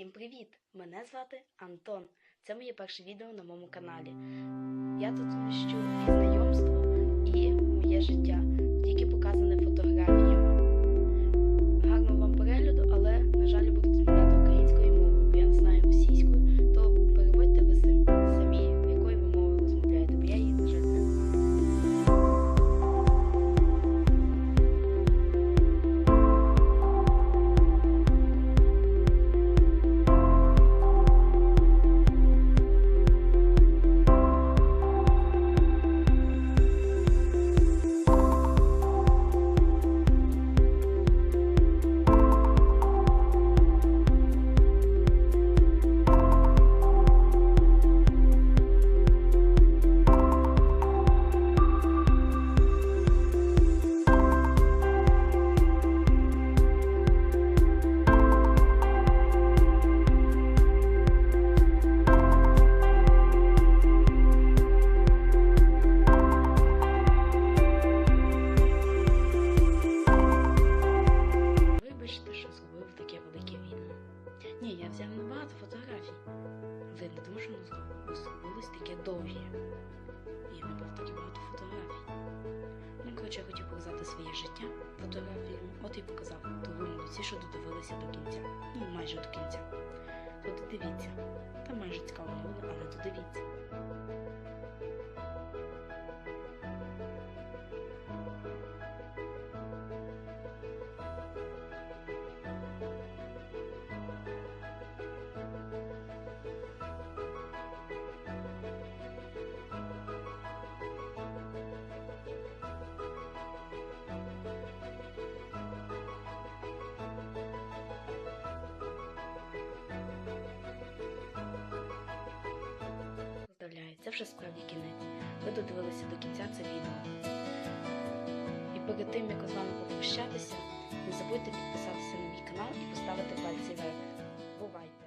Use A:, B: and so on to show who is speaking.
A: Всім привіт! Мене звати Антон. Це моє перше відео на моєму каналі. Я тут вміщу і знайомство, і моє життя, зробилось таке довге. Я не був таке багато фотографій. Ну, коротше, я хотів показати своє життя фотографію, От і показав. То ви молодці, що додивилися до кінця. Ну, майже до кінця. То додивіться. Там майже цікаво не але додивіться. Це вже справді кінець. Ви додивилися до кінця це відео. І перед тим, як з вами попрощатися, не забудьте підписатися на мій канал і поставити пальці вверх. Бувайте!